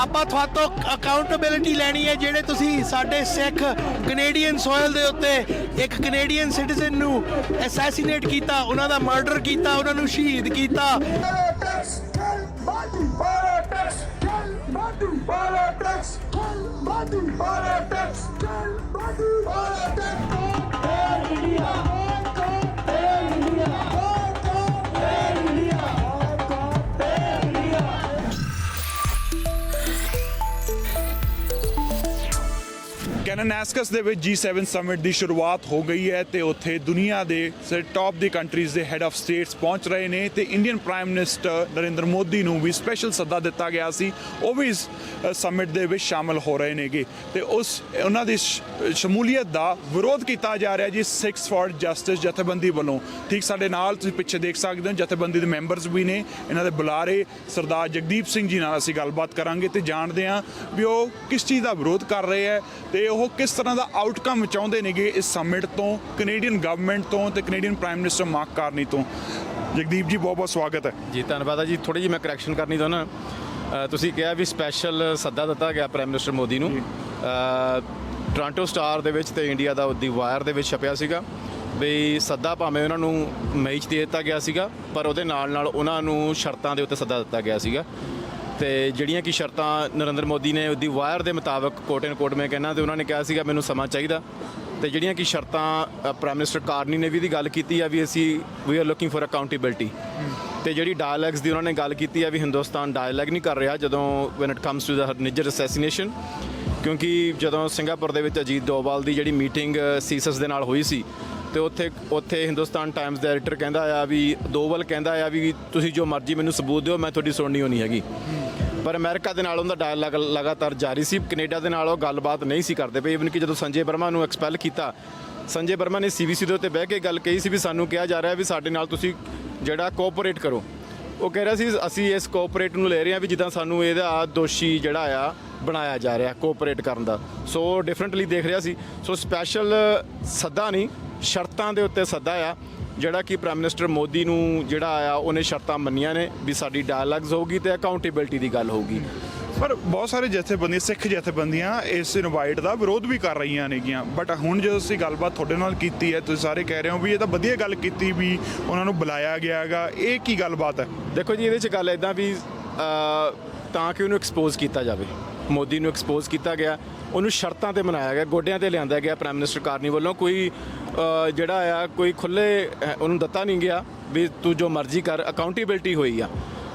Challenge ਕਰਦੇ ਆ ਵੀ ਆਪਾਂ ਤੁਹਾਤੋਂ ਅਕਾਊਂਟੇਬਿਲਿਟੀ ਲੈਣੀ ਹੈ ਜਿਹੜੇ ਤੁਸੀਂ ਸਾਡੇ ਸਿੱਖ ਕੈਨੇਡੀਅਨ ਸੋਇਲ ਦੇ ਉੱਤੇ ਇੱਕ ਕੈਨੇਡੀਅਨ ਸਿਟੀਜ਼ਨ ਨੂੰ ਅਸੈਸੀਨੇਟ ਕੀਤਾ ਉਹਨਾਂ ਦਾ ਮਰਡਰ ਕੀਤਾ ਉਹਨਾਂ ਨੂੰ ਸ਼ਹੀਦ ਕੀਤਾ Politics, kill body. Politics, kill body. Politics, kill body. Politics, kill body. Politics. Air India. Air ਕੈਨਨੈਸਕਸ ਦੇ ਵਿੱਚ G7 ਸਮਿਟ ਦੀ ਸ਼ੁਰੂਆਤ ਹੋ ਗਈ ਹੈ ਤੇ ਉੱਥੇ ਦੁਨੀਆ ਦੇ ਟੌਪ ਦੀ ਕੰਟਰੀਜ਼ ਦੇ ਹੈੱਡ ਆਫ ਸਟੇਟਸ ਪਹੁੰਚ ਰਹੇ ਨੇ ਤੇ Indian prime minister Narendra Modi ਨੂੰ ਵੀ ਸਪੈਸ਼ਲ ਸੱਦਾ ਦਿੱਤਾ ਗਿਆ ਸੀ। ਉਹ ਵੀ ਇਸ ਸਮਿਟ ਦੇ ਵਿੱਚ ਸ਼ਾਮਲ ਹੋ ਰਹੇ ਨੇਗੇ ਤੇ ਉਸ, ਉਹਨਾਂ ਦੀ ਸ਼ਮੂਲੀਅਤ ਦਾ ਵਿਰੋਧ ਕੀਤਾ ਜਾ ਰਿਹਾ ਜੀ ਸਿਕਸ ਫਾਰ ਜਸਟਿਸ ਜਥੇਬੰਦੀ ਵੱਲੋਂ। ਠੀਕ ਸਾਡੇ ਨਾਲ ਤੁਸੀਂ ਪਿੱਛੇ ਦੇਖ ਸਕਦੇ ਹੋ ਜਥੇਬੰਦੀ ਦੇ ਮੈਂਬਰਸ ਵੀ ਨੇ, ਇਹਨਾਂ ਦੇ ਬੁਲਾਰੇ ਸਰਦਾਰ ਜਗਦੀਪ ਸਿੰਘ ਜੀ ਨਾਲ ਅਸੀਂ ਗੱਲਬਾਤ ਕਰਾਂਗੇ ਤੇ ਜਾਣਦੇ ਹਾਂ ਵੀ ਉਹ ਕਿਸ ਚੀਜ਼ ਦਾ ਵਿਰੋਧ ਕਰ ਰਹੇ ਹੈ ਤੇ ਉਹ ਕਿਸ ਤਰ੍ਹਾਂ ਦਾ ਆਊਟਕਮ ਚਾਹੁੰਦੇ ਨੇਗੇ ਇਸ ਸਮਿਟ ਤੋਂ ਕੈਨੇਡੀਅਨ ਗਵਰਨਮੈਂਟ ਤੋਂ ਤੇ Canadian prime minister Mark Carney ਤੋਂ? ਜਗਦੀਪ ਜੀ ਬਹੁਤ ਬਹੁਤ ਸਵਾਗਤ ਹੈ। ਜੀ ਧੰਨਵਾਦ ਆ ਜੀ। ਥੋੜੀ ਜਿਹੀ ਮੈਂ ਕਰੈਕਸ਼ਨ ਕਰਨੀ ਚਾਹੁੰਦਾ। ਤੁਸੀਂ ਕਿਹਾ ਵੀ ਸਪੈਸ਼ਲ ਸੱਦਾ ਦਿੱਤਾ ਗਿਆ ਪ੍ਰਾਈਮ ਮਿਨਿਸਟਰ ਮੋਦੀ ਨੂੰ। ਟੋਰਾਂਟੋ ਸਟਾਰ ਦੇ ਵਿੱਚ ਤੇ ਇੰਡੀਆ ਦਾ ਦੀ ਵਾਇਰ ਦੇ ਵਿੱਚ ਛਪਿਆ ਸੀਗਾ ਵੀ ਸੱਦਾ ਭਾਵੇਂ ਉਹਨਾਂ ਨੂੰ ਮਈ 'ਚ ਦੇ ਦਿੱਤਾ ਗਿਆ ਸੀਗਾ ਪਰ ਉਹਦੇ ਨਾਲ ਨਾਲ ਉਹਨਾਂ ਨੂੰ ਸ਼ਰਤਾਂ ਦੇ ਉੱਤੇ ਸੱਦਾ ਦਿੱਤਾ ਗਿਆ ਸੀਗਾ। ਤੇ ਜਿਹੜੀਆਂ ਕਿ ਸ਼ਰਤਾਂ ਨਰਿੰਦਰ ਮੋਦੀ ਨੇ ਉਹਦੀ ਵਾਇਰ ਦੇ ਮੁਤਾਬਕ ਕੋਟ ਐਂਡ ਕੋਟ ਮੈਂ ਕਹਿੰਦਾ ਤੇ ਉਹਨਾਂ ਨੇ ਕਿਹਾ ਸੀਗਾ ਮੈਨੂੰ ਸਮਾਂ ਚਾਹੀਦਾ। ਤੇ ਜਿਹੜੀਆਂ ਕਿ ਸ਼ਰਤਾਂ ਪ੍ਰਾਈਮ ਮਿਨਿਸਟਰ ਕਾਰਨੀ ਨੇ ਵੀ ਦੀ ਗੱਲ ਕੀਤੀ ਆ ਵੀ ਅਸੀਂ we are looking for accountability ਤੇ ਜਿਹੜੀ ਡਾਇਲੌਗਸ ਦੀ ਉਹਨਾਂ ਨੇ ਗੱਲ ਕੀਤੀ ਆ ਵੀ ਹਿੰਦੁਸਤਾਨ ਡਾਇਲੌਗ ਨਹੀਂ ਕਰ ਰਿਹਾ ਜਦੋਂ when it comes to the Nijjar assassination ਕਿਉਂਕਿ ਜਦੋਂ ਸਿੰਗਾਪੁਰ ਦੇ ਵਿੱਚ ਅਜੀਤ ਦੋਵਾਲ ਦੀ ਜਿਹੜੀ ਮੀਟਿੰਗ ਸੀਸਸ ਦੇ ਨਾਲ ਹੋਈ ਸੀ, ਤੇ ਉੱਥੇ ਉੱਥੇ ਹਿੰਦੁਸਤਾਨ ਟਾਈਮਸ ਦਾ ਐਡੀਟਰ ਕਹਿੰਦਾ ਆ ਵੀ ਦੋਵਾਲ ਕਹਿੰਦਾ ਆ ਵੀ ਤੁਸੀਂ ਜੋ ਮਰਜ਼ੀ ਮੈਨੂੰ ਸਬੂਤ ਦਿਓ, ਮੈਂ ਤੁਹਾਡੀ ਸੁਣਨੀ ਹੋਣੀ ਹੈਗੀ। ਪਰ ਅਮਰੀਕਾ ਦੇ ਨਾਲ ਉਹਦਾ ਡਾਇਲੌਗ ਲਗਾਤਾਰ ਜਾਰੀ ਸੀ। ਕੈਨੇਡਾ ਦੇ ਨਾਲ ਉਹ ਗੱਲਬਾਤ ਨਹੀਂ ਸੀ ਕਰਦੇ ਪਏ। ਇਵਨ ਕਿ ਜਦੋਂ ਸੰਜੇ ਵਰਮਾ ਨੂੰ ਐਕਸਪੈਲ ਕੀਤਾ, ਸੰਜੇ ਵਰਮਾ ਨੇ ਸੀਬੀਸੀ ਦੇ ਉੱਤੇ ਬਹਿ ਕੇ ਗੱਲ ਕਹੀ ਸੀ ਵੀ ਸਾਨੂੰ ਕਿਹਾ ਜਾ ਰਿਹਾ ਵੀ ਸਾਡੇ ਨਾਲ ਤੁਸੀਂ ਜਿਹੜਾ ਕੋਆਪਰੇਟ ਕਰੋ। ਉਹ ਕਹਿ ਰਿਹਾ ਸੀ, ਅਸੀਂ ਇਸ ਕੋਆਪਰੇਟ ਨੂੰ ਲੈ ਰਹੇ ਹਾਂ ਵੀ ਜਿੱਦਾਂ ਸਾਨੂੰ ਇਹਦਾ ਦੋਸ਼ੀ ਜਿਹੜਾ ਆ, ਬਣਾਇਆ ਜਾ ਰਿਹਾ ਕੋਆਪਰੇਟ ਕਰਨ ਦਾ। ਸੋ ਡਿਫਰੈਂਟਲੀ ਦੇਖ ਰਿਹਾ ਸੀ। ਸੋ ਸਪੈਸ਼ਲ ਸੱਦਾ ਨਹੀਂ, ਸ਼ਰਤਾਂ ਦੇ ਉੱਤੇ ਸੱਦਾ ਆ। ਜਿਹੜਾ ਕਿ ਪ੍ਰਾਈਮ ਮਿਨਿਸਟਰ ਮੋਦੀ ਨੂੰ ਜਿਹੜਾ ਆ ਉਹਨੇ ਸ਼ਰਤਾਂ ਮੰਨੀਆਂ ਨੇ ਵੀ ਸਾਡੀ ਡਾਇਲੌਗਸ ਹੋਊਗੀ ਤੇ ਅਕਾਊਂਟੇਬਿਲਟੀ ਦੀ ਗੱਲ ਹੋਊਗੀ। ਪਰ ਬਹੁਤ ਸਾਰੇ ਜਥੇਬੰਦੀਆਂ ਸਿੱਖ ਜਥੇਬੰਦੀਆਂ ਇਸ ਇਨਵਾਈਟ ਦਾ ਵਿਰੋਧ ਵੀ ਕਰ ਰਹੀਆਂ ਨੇਗੀਆਂ। ਬਟ ਹੁਣ ਜਦੋਂ ਅਸੀਂ ਗੱਲਬਾਤ ਤੁਹਾਡੇ ਨਾਲ ਕੀਤੀ ਹੈ ਤੁਸੀਂ ਸਾਰੇ ਕਹਿ ਰਹੇ ਹੋ ਵੀ ਇਹ ਤਾਂ ਵਧੀਆ ਗੱਲ ਕੀਤੀ ਵੀ ਉਹਨਾਂ ਨੂੰ ਬੁਲਾਇਆ ਗਿਆ ਹੈਗਾ। ਇਹ ਕੀ ਗੱਲਬਾਤ ਹੈ? ਦੇਖੋ ਜੀ ਇਹਦੇ 'ਚ ਗੱਲ ਇਦਾਂ ਵੀ ਤਾਂ ਕਿ ਉਹਨੂੰ ਐਕਸਪੋਜ਼ ਕੀਤਾ ਜਾਵੇ। ਮੋਦੀ ਨੂੰ ਐਕਸਪੋਜ਼ ਕੀਤਾ ਗਿਆ। ਉਹਨੂੰ ਸ਼ਰਤਾਂ ਤੇ ਮਨਾਇਆ ਗਿਆ ਗੋਡਿਆਂ ਤੇ ਲਿਆਂਦਾ ਗਿਆ ਪ੍ਰਾਈਮ ਮਿਨਿਸਟਰ ਕਾਰਨੀ ਵੱਲੋਂ। ਕੋਈ ਜਿਹੜਾ ਆ ਕੋਈ ਖੁੱਲੇ ਉਹਨੂੰ ਦਿੱਤਾ ਨਹੀਂ ਗਿਆ ਵੀ ਤੂੰ ਜੋ ਮਰਜ਼ੀ ਕਰ ਅਕਾਊਂਟੇਬਿਲਟੀ ਹੋਈ ਆ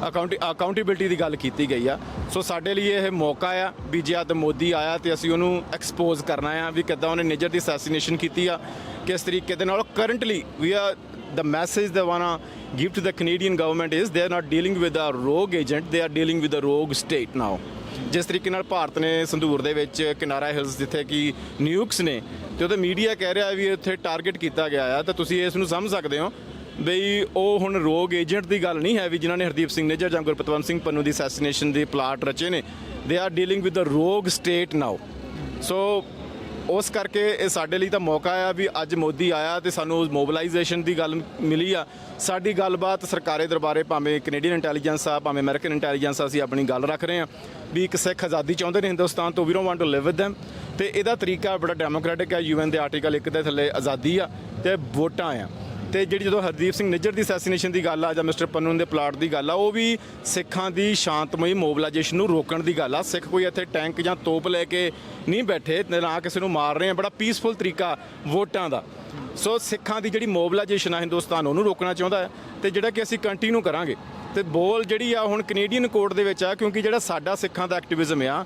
ਅਕਾਊਂਟ ਅਕਾਊਂਟੇਬਿਲਟੀ ਦੀ ਗੱਲ ਕੀਤੀ ਗਈ ਆ ਸੋ ਸਾਡੇ ਲਈ ਇਹ ਮੌਕਾ ਆ ਵੀ ਜੇ ਅੱਜ ਮੋਦੀ ਆਇਆ ਤੇ ਅਸੀਂ ਉਹਨੂੰ ਐਕਸਪੋਜ਼ ਕਰਨਾ ਆ ਵੀ ਕਿੱਦਾਂ ਉਹਨੇ ਨਿਜਰ ਦੀ ਅਸੈਸੀਨੇਸ਼ਨ ਕੀਤੀ ਆ ਕਿਸ ਤਰੀਕੇ ਦੇ ਨਾਲ currently we are the message they wanna give to the Canadian government is they are not dealing with a rogue agent, they are dealing with a rogue state now. ਜਿਸ ਤਰੀਕੇ ਨਾਲ ਭਾਰਤ ਨੇ ਸੰਧੂਰ ਦੇ ਵਿੱਚ ਕਿਨਾਰਾ ਹਿਲਸ ਜਿੱਥੇ ਕਿ ਨਿਊਕਸ ਨੇ, ਤੇ ਉਹਦੇ ਮੀਡੀਆ ਕਹਿ ਰਿਹਾ ਵੀ ਇੱਥੇ ਟਾਰਗੇਟ ਕੀਤਾ ਗਿਆ ਆ, ਤਾਂ ਤੁਸੀਂ ਇਸ ਨੂੰ ਸਮਝ ਸਕਦੇ ਹੋ ਬਈ ਉਹ ਹੁਣ ਰੋਗ ਏਜੰਟ ਦੀ ਗੱਲ ਨਹੀਂ ਹੈ ਵੀ ਜਿਨ੍ਹਾਂ ਨੇ ਹਰਦੀਪ ਸਿੰਘ ਨਿੱਜਰ ਜਾਂ ਗੁਰਪਤਵੰਤ ਸਿੰਘ ਪੰਨੂ ਦੀ ਅਸੈਸੀਨੇਸ਼ਨ ਦੇ ਪਲਾਟ ਰਚੇ ਨੇ they are dealing with the ਰੋਗ ਸਟੇਟ ਨਾਓ ਸੋ ਉਸ ਕਰਕੇ ਇਹ ਸਾਡੇ ਲਈ ਤਾਂ ਮੌਕਾ ਆ ਵੀ ਅੱਜ ਮੋਦੀ ਆਇਆ ਤੇ ਸਾਨੂੰ ਮੋਬਿਲਾਈਜੇਸ਼ਨ ਦੀ ਗੱਲ ਮਿਲੀ ਆ। ਸਾਡੀ ਗੱਲਬਾਤ ਸਰਕਾਰੀ ਦਰਬਾਰੇ ਭਾਵੇਂ ਕੈਨੇਡੀਅਨ ਇੰਟੈਲੀਜੈਂਸ ਆ, ਭਾਵੇਂ ਅਮਰੀਕਨ ਇੰਟੈਲੀਜੈਂਸ ਆ, ਅਸੀਂ ਆਪਣੀ ਗੱਲ ਰੱਖ ਰਹੇ ਆ ਵੀ ਇੱਕ ਸਿੱਖ ਆਜ਼ਾਦੀ ਚਾਹੁੰਦੇ ਨੇ ਹਿੰਦੁਸਤਾਨ ਤੋਂ we don't want to live with them ਤੇ ਇਹਦਾ ਤਰੀਕਾ ਬੜਾ ਡੈਮੋਕ੍ਰੈਟਿਕ ਹੈ ਯੂਐਨ ਦੇ ਆਰਟੀਕਲ 1 ਦੇ ਥੱਲੇ ਆਜ਼ਾਦੀ ਆ ਤੇ ਵੋਟਾਂ ਆ। ਤੇ ਜਿਹੜੀ ਜਦੋਂ ਹਰਦੀਪ ਸਿੰਘ ਨਿੱਜਰ ਦੀ ਅਸੈਸੀਨੇਸ਼ਨ ਦੀ ਗੱਲ ਆ ਜਾਂ ਮਿਸਟਰ ਪੰਨੂ ਦੇ ਪਲਾਟ ਦੀ ਗੱਲ ਆ, ਉਹ ਵੀ ਸਿੱਖਾਂ ਦੀ ਸ਼ਾਂਤਮਈ ਮੋਬਿਲਾਈਜੇਸ਼ਨ ਨੂੰ ਰੋਕਣ ਦੀ ਗੱਲ ਆ। ਸਿੱਖ ਕੋਈ ਇੱਥੇ ਟੈਂਕ ਜਾਂ ਤੋਪ ਲੈ ਕੇ ਨਹੀਂ ਬੈਠੇ, ਨਾ ਕਿਸੇ ਨੂੰ ਮਾਰ ਰਹੇ ਆ, ਬੜਾ ਪੀਸਫੁਲ ਤਰੀਕਾ ਵੋਟਾਂ ਦਾ। ਸੋ ਸਿੱਖਾਂ ਦੀ ਜਿਹੜੀ ਮੋਬਿਲਾਈਜੇਸ਼ਨ ਆ ਹਿੰਦੁਸਤਾਨ, ਉਹਨੂੰ ਰੋਕਣਾ ਚਾਹੁੰਦਾ ਹੈ ਤੇ ਜਿਹੜਾ ਕਿ ਅਸੀਂ ਕੰਟੀਨਿਊ ਕਰਾਂਗੇ। ਤੇ ਬੋਲ ਜਿਹੜੀ ਆ ਹੁਣ ਕੈਨੇਡੀਅਨ ਕੋਰਟ ਦੇ ਵਿੱਚ ਆ, ਕਿਉਂਕਿ ਜਿਹੜਾ ਸਾਡਾ ਸਿੱਖਾਂ ਦਾ ਐਕਟਿਵਿਜ਼ਮ ਆ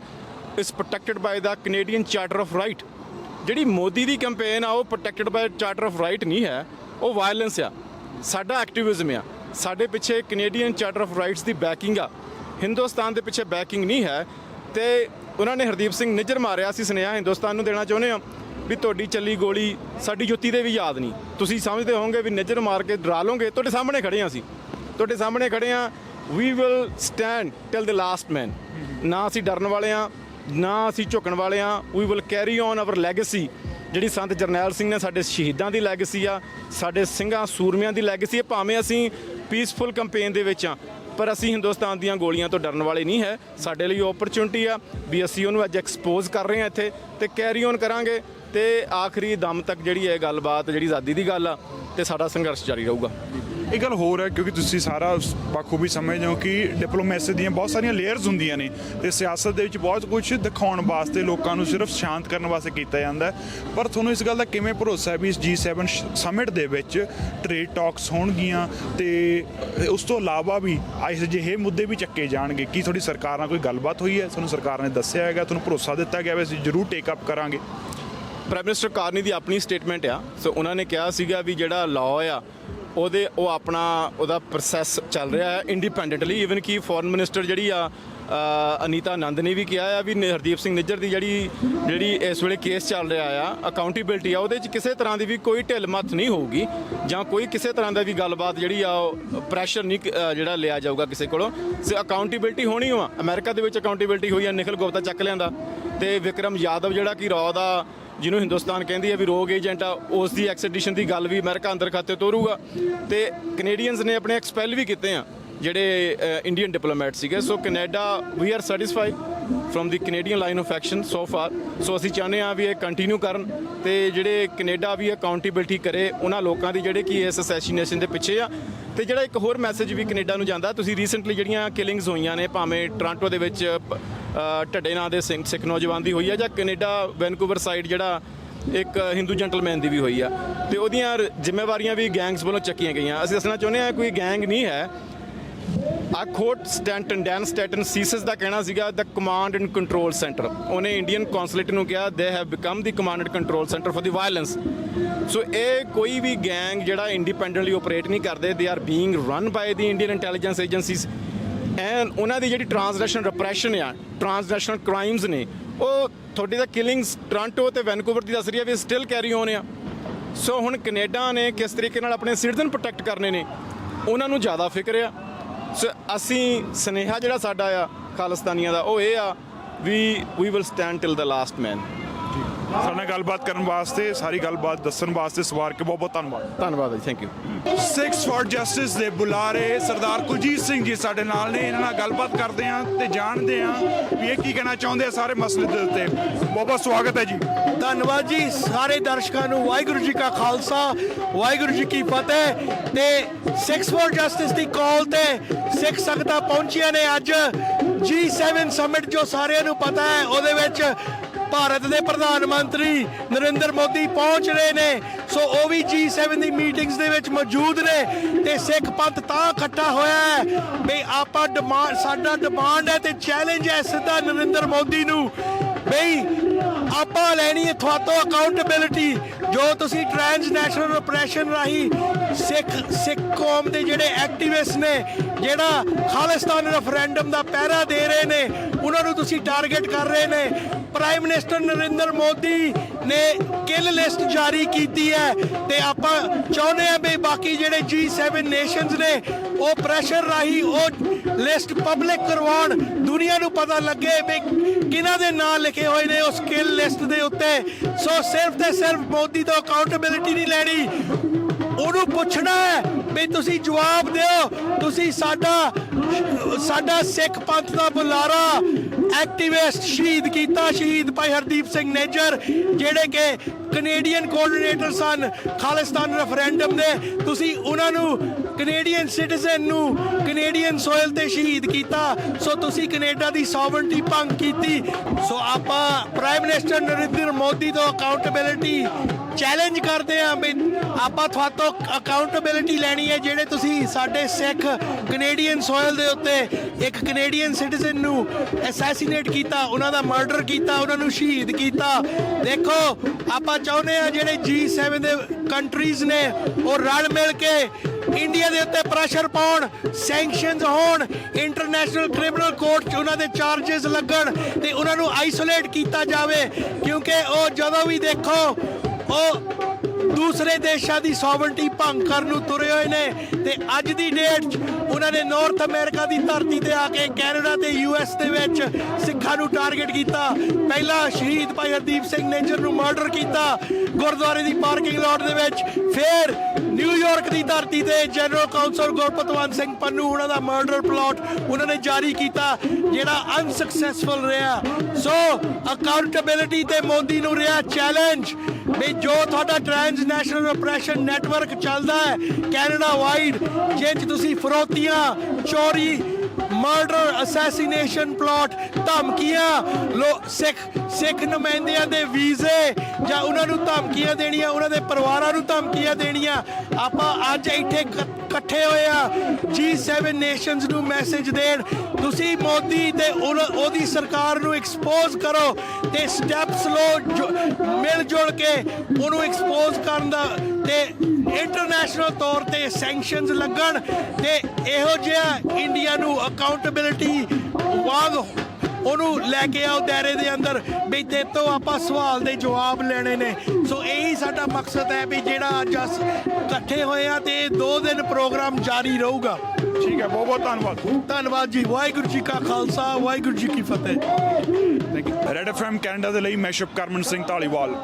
is protected by the Canadian charter of right ਜਿਹੜੀ ਮੋਦੀ ਦੀ ਕੈਂਪੇਨ ਆ, ਉਹ protected by charter of right ਨਹੀਂ ਹੈ। ਉਹ ਵਾਇਲੈਂਸ ਆ। ਸਾਡਾ ਐਕਟਿਵਿਜ਼ਮ ਆ। ਸਾਡੇ ਪਿੱਛੇ ਕੈਨੇਡੀਅਨ ਚਾਰਟਰ ਆਫ ਰਾਈਟਸ ਦੀ ਬੈਕਿੰਗ ਆ। ਹਿੰਦੁਸਤਾਨ ਦੇ ਪਿੱਛੇ ਬੈਕਿੰਗ ਨਹੀਂ ਹੈ। ਤੇ ਉਹਨਾਂ ਨੇ ਹਰਦੀਪ ਸਿੰਘ ਨਿੱਜਰ ਮਾਰਿਆ ਸੀ ਸੁਨੇਹਾ ਹਿੰਦੁਸਤਾਨ ਨੂੰ ਦੇਣਾ ਚਾਹੁੰਦੇ ਹਾਂ ਵੀ ਤੁਹਾਡੀ ਚੱਲੀ ਗੋਲੀ ਸਾਡੀ ਜੁੱਤੀ ਦੇ ਵੀ ਯਾਦ ਨਹੀਂ। ਤੁਸੀਂ ਸਮਝਦੇ ਹੋਵੋਗੇ ਵੀ ਨਿੱਜਰ ਮਾਰ ਕੇ ਡਰਾ ਲਓਗੇ। ਤੁਹਾਡੇ ਸਾਹਮਣੇ ਖੜੇ ਹਾਂ ਅਸੀਂ। ਤੁਹਾਡੇ ਸਾਹਮਣੇ ਖੜੇ ਹਾਂ। We will stand till the last man ਨਾ ਅਸੀਂ ਡਰਨ ਵਾਲੇ ਆ ਨਾ ਅਸੀਂ ਝੁਕਣ ਵਾਲੇ ਆ we will carry on our legacy ਜਿਹੜੀ ਸੰਤ ਜਰਨੈਲ ਸਿੰਘ ਨੇ ਸਾਡੇ ਸ਼ਹੀਦਾਂ ਦੀ ਲੈਗੇਸੀ ਆ, ਸਾਡੇ ਸਿੰਘਾਂ ਸੂਰਮਿਆਂ ਦੀ ਲੈਗੇਸੀ ਆ, ਭਾਵੇਂ ਅਸੀਂ ਪੀਸਫੁਲ ਕੈਂਪੇਨ ਦੇ ਵਿੱਚ ਆ, ਪਰ ਅਸੀਂ ਹਿੰਦੁਸਤਾਨ ਦੀਆਂ ਗੋਲੀਆਂ ਤੋਂ ਡਰਨ ਵਾਲੇ ਨਹੀਂ ਹੈ। ਸਾਡੇ ਲਈ ਓਪਰਚੁਨਿਟੀ ਆ ਵੀ ਅਸੀਂ ਉਹਨੂੰ ਅੱਜ ਐਕਸਪੋਜ਼ ਕਰ ਰਹੇ ਹਾਂ ਇੱਥੇ ਤੇ ਕੈਰੀ ਔਨ ਕਰਾਂਗੇ ਤੇ ਆਖਰੀ ਦਮ ਤੱਕ ਜਿਹੜੀ ਹੈ ਗੱਲਬਾਤ, ਜਿਹੜੀ ਆਜ਼ਾਦੀ ਦੀ ਗੱਲ ਆ, ਤੇ ਸਾਡਾ ਸੰਘਰਸ਼ ਜਾਰੀ ਰਹੂਗਾ। ਇਹ ਗੱਲ ਹੋਰ ਹੈ ਕਿਉਂਕਿ ਤੁਸੀਂ ਸਾਰਾ ਬਾਖੂਬੀ ਸਮਝਦੇ ਹੋ ਕਿ ਡਿਪਲੋਮੈਸੀ ਦੀਆਂ ਬਹੁਤ ਸਾਰੀਆਂ ਲੇਅਰਸ ਹੁੰਦੀਆਂ ਨੇ ਤੇ ਸਿਆਸਤ ਦੇ ਵਿੱਚ ਬਹੁਤ ਕੁਝ ਦਿਖਾਉਣ ਵਾਸਤੇ ਲੋਕਾਂ ਨੂੰ ਸਿਰਫ ਸ਼ਾਂਤ ਕਰਨ ਵਾਸਤੇ ਕੀਤਾ ਜਾਂਦਾ ਪਰ ਤੁਹਾਨੂੰ ਇਸ ਗੱਲ ਦਾ ਕਿਵੇਂ ਭਰੋਸਾ ਹੈ ਵੀ ਇਸ G7 ਸਮਿਟ ਦੇ ਵਿੱਚ ਟ੍ਰੇਡ ਟਾਕਸ ਹੋਣਗੀਆਂ ਤੇ ਉਸ ਤੋਂ ਇਲਾਵਾ ਵੀ ਇਸ ਜਿਹੇ ਮੁੱਦੇ ਵੀ ਚੱਕੇ ਜਾਣਗੇ? ਕੀ ਤੁਹਾਡੀ ਸਰਕਾਰ ਨਾਲ ਕੋਈ ਗੱਲਬਾਤ ਹੋਈ ਹੈ? ਤੁਹਾਨੂੰ ਸਰਕਾਰ ਨੇ ਦੱਸਿਆ ਹੈਗਾ, ਤੁਹਾਨੂੰ ਭਰੋਸਾ ਦਿੱਤਾ ਗਿਆ ਵੀ ਅਸੀਂ ਜ਼ਰੂਰ ਟੇਕ ਅਪ ਕਰਾਂਗੇ। ਪ੍ਰਾਈਮ ਮਿਨਿਸਟਰ ਕਾਰਨੀ ਦੀ ਆਪਣੀ ਸਟੇਟਮੈਂਟ ਆ। ਸੋ ਉਹਨਾਂ ਨੇ ਕਿਹਾ ਸੀਗਾ ਵੀ ਜਿਹੜਾ ਲਾਅ ਆ ਉਹਦੇ ਉਹ ਆਪਣਾ ਉਹਦਾ ਪ੍ਰੋਸੈਸ ਚੱਲ ਰਿਹਾ ਹੈ ਇੰਡੀਪੈਂਡੈਂਟਲੀ ਇਵਨ ਕਿ ਫੋਰਨ ਮਿਨਿਸਟਰ ਜਿਹੜੀ ਆ ਅਨੀਤਾ ਆਨੰਦ ਨੇ ਵੀ ਕਿਹਾ ਆ ਵੀ ਹਰਦੀਪ ਸਿੰਘ ਨਿੱਜਰ ਦੀ ਜਿਹੜੀ ਜਿਹੜੀ ਇਸ ਵੇਲੇ ਕੇਸ ਚੱਲ ਰਿਹਾ ਆ ਅਕਾਊਂਟੇਬਿਲਟੀ ਆ, ਉਹਦੇ 'ਚ ਕਿਸੇ ਤਰ੍ਹਾਂ ਦੀ ਵੀ ਕੋਈ ਢਿੱਲ ਮੱਥ ਨਹੀਂ ਹੋਊਗੀ, ਜਾਂ ਕੋਈ ਕਿਸੇ ਤਰ੍ਹਾਂ ਦਾ ਵੀ ਗੱਲਬਾਤ ਜਿਹੜੀ ਆ ਪ੍ਰੈਸ਼ਰ ਨਹੀਂ ਜਿਹੜਾ ਲਿਆ ਜਾਊਗਾ ਕਿਸੇ ਕੋਲੋਂ। ਸੋ ਅਕਾਊਂਟੇਬਿਲਟੀ ਹੋਣੀ ਓ ਆ, ਅਮਰੀਕਾ ਦੇ ਵਿੱਚ ਅਕਾਊਂਟੇਬਿਲਟੀ ਹੋਈ ਆ, ਨਿਖਿਲ ਗੁਪਤਾ ਚੱਕ ਲਿਆਂਦਾ। ਤੇ ਵਿਕਰਮ ਯਾਦਵ ਜਿਹੜਾ ਕਿ ਰੌ ਦਾ ਜਿਹਨੂੰ ਹਿੰਦੁਸਤਾਨ ਕਹਿੰਦੀ ਹੈ ਵੀ ਰੋਗ ਏਜੰਟ ਆ, ਉਸ ਦੀ ਐਕਸਟ੍ਰੈਡੀਸ਼ਨ ਦੀ ਗੱਲ ਵੀ ਅਮਰੀਕਾ ਅੰਦਰ ਖਾਤੇ ਤੋਰੂਗਾ। ਤੇ ਕੈਨੇਡੀਅਨਸ ਨੇ ਆਪਣੇ ਐਕਸਪੈਲ ਵੀ ਕੀਤੇ ਆ, ਜਿਹੜੇ ਇੰਡੀਅਨ ਡਿਪਲੋਮੈਟ ਸੀਗੇ। So Canada we are satisfied from the Canadian line of action so far so ਅਸੀਂ ਚਾਹੁੰਦੇ ਆ ਵੀ ਇਹ ਕੰਟੀਨਿਊ ਕਰਨ ਤੇ ਜਿਹੜੇ ਕੈਨੇਡਾ ਵੀ ਅਕਾਊਂਟੇਬਿਲਟੀ ਕਰੇ, ਉਹਨਾਂ ਲੋਕਾਂ ਦੀ ਜਿਹੜੇ ਕਿ ਇਸ ਅਸੈਸੀਨੇਸ਼ਨ ਦੇ ਪਿੱਛੇ ਆ। ਤੇ ਜਿਹੜਾ ਇੱਕ ਹੋਰ ਮੈਸੇਜ ਵੀ ਕੈਨੇਡਾ ਨੂੰ ਜਾਂਦਾ, ਤੁਸੀਂ ਰੀਸੈਂਟਲੀ ਜਿਹੜੀਆਂ ਕਿਲਿੰਗਸ ਹੋਈਆਂ ਨੇ, ਭਾਵੇਂ ਟੋਰਾਂਟੋ ਦੇ ਵਿੱਚ ਢੱਡੇ ਨਾਂ ਦੇ ਸਿੰਘ ਸਿੱਖ ਨੌਜਵਾਨ ਦੀ ਹੋਈ ਆ ਜਾਂ ਕੈਨੇਡਾ ਵੈਨਕੂਵਰ ਸਾਈਡ ਜਿਹੜਾ ਇੱਕ ਹਿੰਦੂ ਜੈਂਟਲਮੈਨ ਦੀ ਵੀ ਹੋਈ ਆ। ਤੇ ਉਹਦੀਆਂ ਜ਼ਿੰਮੇਵਾਰੀਆਂ ਵੀ ਗੈਂਗਸ ਵੱਲੋਂ ਚੱਕੀਆਂ ਗਈਆਂ। ਅਸੀਂ ਦੱਸਣਾ ਚਾਹੁੰਦੇ ਹਾਂ ਕੋਈ ਗੈਂਗ ਨਹੀਂ ਹੈ। ਅਖੋਟ ਸਟੈਂਟਨ, ਡੈਨ ਸਟੈਟਨ ਸੀਸਸ ਦਾ ਕਹਿਣਾ ਸੀਗਾ the command and control centre ਉਹਨੇ ਇੰਡੀਅਨ ਕੌਂਸੂਲੇਟ ਨੂੰ ਕਿਹਾ they have become the command and control centre for the violence so ਇਹ ਕੋਈ ਵੀ ਗੈਂਗ ਜਿਹੜਾ ਇੰਡੀਪੈਂਡੈਂਟਲੀ ਆਪਰੇਟ ਨਹੀਂ ਕਰਦੇ they are being run by the Indian intelligence agencies and ਉਹਨਾਂ ਦੀ ਜਿਹੜੀ ਟ੍ਰਾਂਸਨੈਸ਼ਨਲ ਰਿਪਰੈਸ਼ਨ ਆ ਟ੍ਰਾਂਸਨੈਸ਼ਨਲ ਕ੍ਰਾਈਮਸ ਨੇ, ਉਹ ਤੁਹਾਡੀ ਤਾਂ ਕਿਲਿੰਗਸ ਟੋਰਾਂਟੋ ਤੇ ਵੈਨਕੂਵਰ ਦੀ ਦੱਸ ਰਹੀ ਆ ਵੀ ਸਟਿਲ ਕੈਰੀ ਔਨ ਆ। ਸੋ ਹੁਣ ਕੈਨੇਡਾ ਨੇ ਕਿਸ ਤਰੀਕੇ ਨਾਲ ਆਪਣੇ ਸਿਟੀਜ਼ਨ ਪ੍ਰੋਟੈਕਟ ਕਰਨੇ ਨੇ, ਉਹਨਾਂ ਨੂੰ ਜ਼ਿਆਦਾ ਫਿਕਰ ਆ। ਸੋ ਅਸੀਂ ਸਨੇਹਾ ਜਿਹੜਾ ਸਾਡਾ ਆ ਖਾਲਿਸਤਾਨੀਆਂ ਦਾ, ਉਹ ਇਹ ਆ ਵੀ we will stand till the last man ਸਾਡੇ ਨਾਲ ਗੱਲਬਾਤ ਕਰਨ ਵਾਸਤੇ ਸਾਰੀ ਗੱਲਬਾਤ ਦੱਸਣ ਵਾਸਤੇ ਸਵਾਰ ਕੇ ਬਹੁਤ ਬਹੁਤ ਧੰਨਵਾਦ। ਧੰਨਵਾਦ ਜੀ thank you Sikhs for Justice ਦੇ ਬੁਲਾਰੇ ਸਰਦਾਰ ਕੁਲਜੀਤ ਸਿੰਘ ਜੀ ਸਾਡੇ ਨਾਲ ਨੇ ਇਹਨਾਂ ਨਾਲ ਗੱਲਬਾਤ ਕਰਦੇ ਆਂ ਤੇ ਜਾਣਦੇ ਆਂ ਵੀ ਇਹ ਕੀ ਕਹਿਣਾ ਚਾਹੁੰਦੇ ਆ ਸਾਰੇ ਮਸਲੇ ਦੇ ਉੱਤੇ। ਬਹੁਤ ਬਹੁਤ ਸਵਾਗਤ ਹੈ ਜੀ। ਧੰਨਵਾਦ ਜੀ ਸਾਰੇ ਦਰਸ਼ਕਾਂ ਨੂੰ ਵਾਹਿਗੁਰੂ ਜੀ ਕਾ ਖਾਲਸਾ ਵਾਹਿਗੁਰੂ ਜੀ ਕੀ ਫਤਿਹ। ਤੇ 6 ਫੋਰ ਜਸਟਿਸ ਦੀ ਕਾਲ ਤੇ ਸਿੱਖ ਸੰਗਤਾਂ ਪਹੁੰਚੀਆਂ ਨੇ ਅੱਜ। G7 ਸਮਿਟ ਜੋ ਸਾਰਿਆਂ ਨੂੰ ਪਤਾ ਹੈ ਉਹਦੇ ਵਿੱਚ ਭਾਰਤ ਦੇ ਪ੍ਰਧਾਨ ਮੰਤਰੀ ਨਰਿੰਦਰ ਮੋਦੀ ਪਹੁੰਚ ਰਹੇ ਨੇ। ਸੋ ਉਹ ਵੀ G7 ਦੀ ਮੀਟਿੰਗਸ ਦੇ ਵਿੱਚ ਮੌਜੂਦ ਨੇ ਤੇ ਸਿੱਖ ਪੰਥ ਤਾਂ ਇਕੱਠਾ ਹੋਇਆ ਹੈ ਵੀ ਆਪਾਂ ਡਿਮਾਂਡ ਸਾਡਾ ਡਿਮਾਂਡ ਹੈ ਤੇ ਚੈਲੰਜ ਹੈ ਸਿੱਧਾ ਨਰਿੰਦਰ ਮੋਦੀ ਨੂੰ। ਬਈ ਆਪਾਂ ਲੈਣੀ ਹੈ ਤੁਹਾਤੋਂ ਅਕਾਊਂਟੇਬਿਲਿਟੀ ਜੋ ਤੁਸੀਂ ਟ੍ਰਾਂਸਨੈਸ਼ਨਲ ਰਿਪਰੈਸ਼ਨ ਰਾਹੀਂ ਸਿੱਖ ਸਿੱਖ ਕੌਮ ਦੇ ਜਿਹੜੇ ਐਕਟਿਵਿਸਟ ਨੇ, ਜਿਹੜਾ ਖਾਲਿਸਤਾਨ ਰੈਫਰੈਂਡਮ ਦਾ ਪਹਿਰਾ ਦੇ ਰਹੇ ਨੇ, ਉਹਨਾਂ ਨੂੰ ਤੁਸੀਂ ਟਾਰਗੇਟ ਕਰ ਰਹੇ ਨੇ। ਪ੍ਰਾਈਮ ਮਿਨਿਸਟਰ ਨਰਿੰਦਰ ਮੋਦੀ ਨੇ ਕਿਲ ਲਿਸਟ ਜਾਰੀ ਕੀਤੀ ਹੈ ਤੇ ਆਪਾਂ ਚਾਹੁੰਦੇ ਆ ਵੀ ਬਾਕੀ ਜਿਹੜੇ G7 ਨੇਸ਼ਨਸ ਨੇ, ਉਹ ਪ੍ਰੈਸ਼ਰ ਰਾਹੀਂ ਉਹ ਲਿਸਟ ਪਬਲਿਕ ਕਰਵਾਉਣ। ਦੁਨੀਆ ਨੂੰ ਪਤਾ ਲੱਗੇ ਵੀ ਕਿਹਨਾਂ ਦੇ ਨਾਂ ਲਿਖੇ ਹੋਏ ਨੇ ਉਸ ਕਿਲ ਲਿਸਟ ਦੇ ਉੱਤੇ। ਸੋ ਸਿਰਫ ਤੇ ਸਿਰਫ ਮੋਦੀ ਤੋਂ ਅਕਾਊਂਟੇਬਿਲਿਟੀ ਨਹੀਂ ਲੈਣੀ। ਉਹਨੂੰ ਪੁੱਛਣਾ ਹੈ ਵੀ ਤੁਸੀਂ ਜਵਾਬ ਦਿਓ। ਤੁਸੀਂ ਸਾਡਾ ਸਾਡਾ ਸਿੱਖ ਪੰਥ ਦਾ ਬੁਲਾਰਾ ਐਕਟਿਵਿਸਟ ਸ਼ਹੀਦ ਕੀਤਾ, ਸ਼ਹੀਦ ਭਾਈ ਹਰਦੀਪ ਸਿੰਘ ਨੇਜਰ, ਜਿਹੜੇ ਕਿ ਕੈਨੇਡੀਅਨ ਕੋਆਰਡੀਨੇਟਰ ਸਨ, ਖਾਲਿਸਤਾਨ ਰੈਫਰੈਂਡਮ ਦੇ। ਤੁਸੀਂ ਉਹਨਾਂ ਨੂੰ ਕੈਨੇਡੀਅਨ ਸਿਟੀਜ਼ਨ ਨੂੰ ਕੈਨੇਡੀਅਨ ਸੋਇਲ ਤੇ ਸ਼ਹੀਦ ਕੀਤਾ। ਸੋ ਤੁਸੀਂ ਕੈਨੇਡਾ ਦੀ ਸੋਵਰਨਟੀ ਭੰਗ ਕੀਤੀ। ਸੋ ਆਪਾਂ ਪ੍ਰਾਈਮ ਮਿਨਿਸਟਰ ਨਰਿੰਦਰ ਮੋਦੀ ਤੋਂ ਅਕਾਊਂਟੇਬਿਲਿਟੀ ਚੈਲੰਜ ਕਰਦੇ ਆਂ ਵੀ ਆਪਾਂ ਤੁਹਾਤੋਂ ਅਕਾਊਂਟੇਬਿਲਿਟੀ ਲੈਣੀ ਹੈ, ਜਿਹੜੇ ਤੁਸੀਂ ਸਾਡੇ ਸਿੱਖ ਕੈਨੇਡੀਅਨ ਸੋਇਲ ਦੇ ਉੱਤੇ ਇੱਕ ਕੈਨੇਡੀਅਨ ਸਿਟੀਜ਼ਨ ਨੂੰ ਅਸੈਸੀਨੇਟ ਕੀਤਾ, ਉਹਨਾਂ ਦਾ ਮਰਡਰ ਕੀਤਾ, ਉਹਨਾਂ ਨੂੰ ਸ਼ਹੀਦ ਕੀਤਾ। ਦੇਖੋ, ਆਪਾਂ ਚਾਹੁੰਦੇ ਆ ਜਿਹੜੇ G7 ਦੇ ਕੰਟਰੀਜ਼ ਨੇ, ਉਹ ਰਲ ਮਿਲ ਕੇ ਇੰਡੀਆ ਦੇ ਉੱਤੇ ਪ੍ਰੈਸ਼ਰ ਪਾਉਣ ਸੈਂਕਸ਼ਨਸ ਹੋਣ ਇੰਟਰਨੈਸ਼ਨਲ ਕ੍ਰਿਮੀਨਲ ਕੋਰਟ 'ਚ ਉਹਨਾਂ ਦੇ ਚਾਰजेस ਲੱਗਣ ਤੇ ਉਹਨਾਂ ਨੂੰ ਆਈਸੋਲੇਟ ਕੀਤਾ ਜਾਵੇ। ਕਿਉਂਕਿ ਉਹ ਜਦੋਂ ਵੀ ਦੇਖੋ ਉਹ ਦੂਸਰੇ ਦੇਸ਼ਾਂ ਦੀ ਸੋਵਰਨਟੀ ਭੰਗ ਕਰਨ ਨੂੰ ਤੁਰੇ ਹੋਏ ਨੇ ਤੇ ਅੱਜ ਦੀ ਡੇਟ 'ਚ ਉਹਨਾਂ ਨੇ ਨਾਰਥ ਅਮਰੀਕਾ ਦੀ ਧਰਤੀ ਤੇ ਆ ਕੇ ਕੈਨੇਡਾ ਤੇ ਯੂਐਸ ਦੇ ਵਿੱਚ ਸਿੱਖਾਂ ਨੂੰ ਟਾਰਗੇਟ ਕੀਤਾ। ਪਹਿਲਾਂ ਸ਼ਹੀਦ ਭਾਈ ਹਰਦੀਪ ਸਿੰਘ ਨੇਜਰ ਨੂੰ ਮਰਡਰ ਕੀਤਾ ਗੁਰਦੁਆਰੇ ਦੀ ਪਾਰਕਿੰਗ ਲੋਟ ਦੇ ਵਿੱਚ। ਫਿਰ ਨਿਊਯਾਰਕ ਦੀ ਧਰਤੀ ਤੇ ਜਨਰਲ ਕਾਉਂਸਲ ਗੁਰਪਤਵੰਤ ਸਿੰਘ ਪੰਨੂ ਉਹਨਾਂ ਦਾ ਮਰਡਰ ਪਲਾਟ ਉਹਨਾਂ ਨੇ ਜਾਰੀ ਕੀਤਾ, ਜਿਹੜਾ ਅਨਸਕਸੈਸਫੁਲ ਰਿਹਾ। ਸੋ ਅਕਾਊਂਟੇਬਿਲਿਟੀ ਤੇ ਮੋਦੀ ਨੂੰ ਰਿਹਾ ਚੈਲੰਜ ਵੀ ਜੋ ਤੁਹਾਡਾ ਟ੍ਰਾਂਸਨੈਸ਼ਨਲ ਰਿਪਰੈਸ਼ਨ ਨੈਟਵਰਕ ਚੱਲਦਾ ਹੈ, ਕੈਨੇਡਾ ਵਾਈਡ, ਜਿਹ 'ਚ ਤੁਸੀਂ ਫਰੋਤੀਆਂ, ਚੋਰੀ, ਮਰਡਰ, ਅਸੈਸੀਨੇਸ਼ਨ ਪਲਾਟ, ਧਮਕੀਆਂ, ਲੋ, ਸਿੱਖ ਸਿੱਖ ਨੁਮਾਇੰਦਿਆਂ ਦੇ ਵੀਜ਼ੇ, ਜਾਂ ਉਹਨਾਂ ਨੂੰ ਧਮਕੀਆਂ ਦੇਣੀਆਂ, ਉਹਨਾਂ ਦੇ ਪਰਿਵਾਰਾਂ ਨੂੰ ਧਮਕੀਆਂ ਦੇਣੀਆਂ, ਆਪਾਂ ਅੱਜ ਇੱਥੇ ਕ- ਇਕੱਠੇ ਹੋਏ ਆ। G7 ਨੇਸ਼ਨਸ ਨੂੰ ਮੈਸੇਜ ਦੇਣ। ਤੁਸੀਂ ਮੋਦੀ ਤੇ ਉਹਨਾਂ- ਉਹਦੀ ਸਰਕਾਰ ਨੂੰ ਐਕਸਪੋਜ਼ ਕਰੋ ਤੇ ਸਟੈਪਸ ਲੋ ਜੋ- ਮਿਲ ਜੁਲ ਕੇ ਉਹਨੂੰ ਐਕਸਪੋਜ਼ ਕਰਨ ਦਾ ਤੇ ਇੰਟਰਨੈਸ਼ਨਲ ਤੌਰ ਤੇ ਸੈਂਕਸ਼ਨਸ ਲੱਗਣ ਤੇ ਇਹੋ ਜਿਹਾ ਇੰਡੀਆ ਨੂੰ ਅਕਾਊਂਟੇਬਿਲਿਟੀ ਵਾਂਗ ਉਹਨੂੰ ਲੈ ਕੇ ਆਓ ਦਾਇਰੇ ਦੇ ਅੰਦਰ ਵੀ ਤੇ ਤੋਂ ਆਪਾਂ ਸਵਾਲ ਦੇ ਜਵਾਬ ਲੈਣੇ ਨੇ। ਸੋ ਇਹੀ ਸਾਡਾ ਮਕਸਦ ਹੈ ਵੀ ਜਿਹੜਾ ਅੱਜ ਅਸੀਂ ਇਕੱਠੇ ਹੋਏ ਆ ਤੇ ਦੋ ਦਿਨ ਪ੍ਰੋਗਰਾਮ ਜਾਰੀ ਰਹੂਗਾ। ਠੀਕ ਹੈ ਬਹੁਤ ਬਹੁਤ ਧੰਨਵਾਦ। ਧੰਨਵਾਦ ਜੀ। ਵਾਹਿਗੁਰੂ ਜੀ ਕਾ ਖਾਲਸਾ ਵਾਹਿਗੁਰੂ ਜੀ ਕੀ ਫਤਿਹ। ਰੈਡ ਐਫਐਮ ਕੈਨੇਡਾ ਦੇ ਲਈ ਮੈਂ ਸ਼ੁਭ ਕਰਮਨ ਸਿੰਘ ਢਾਲੀਵਾਲ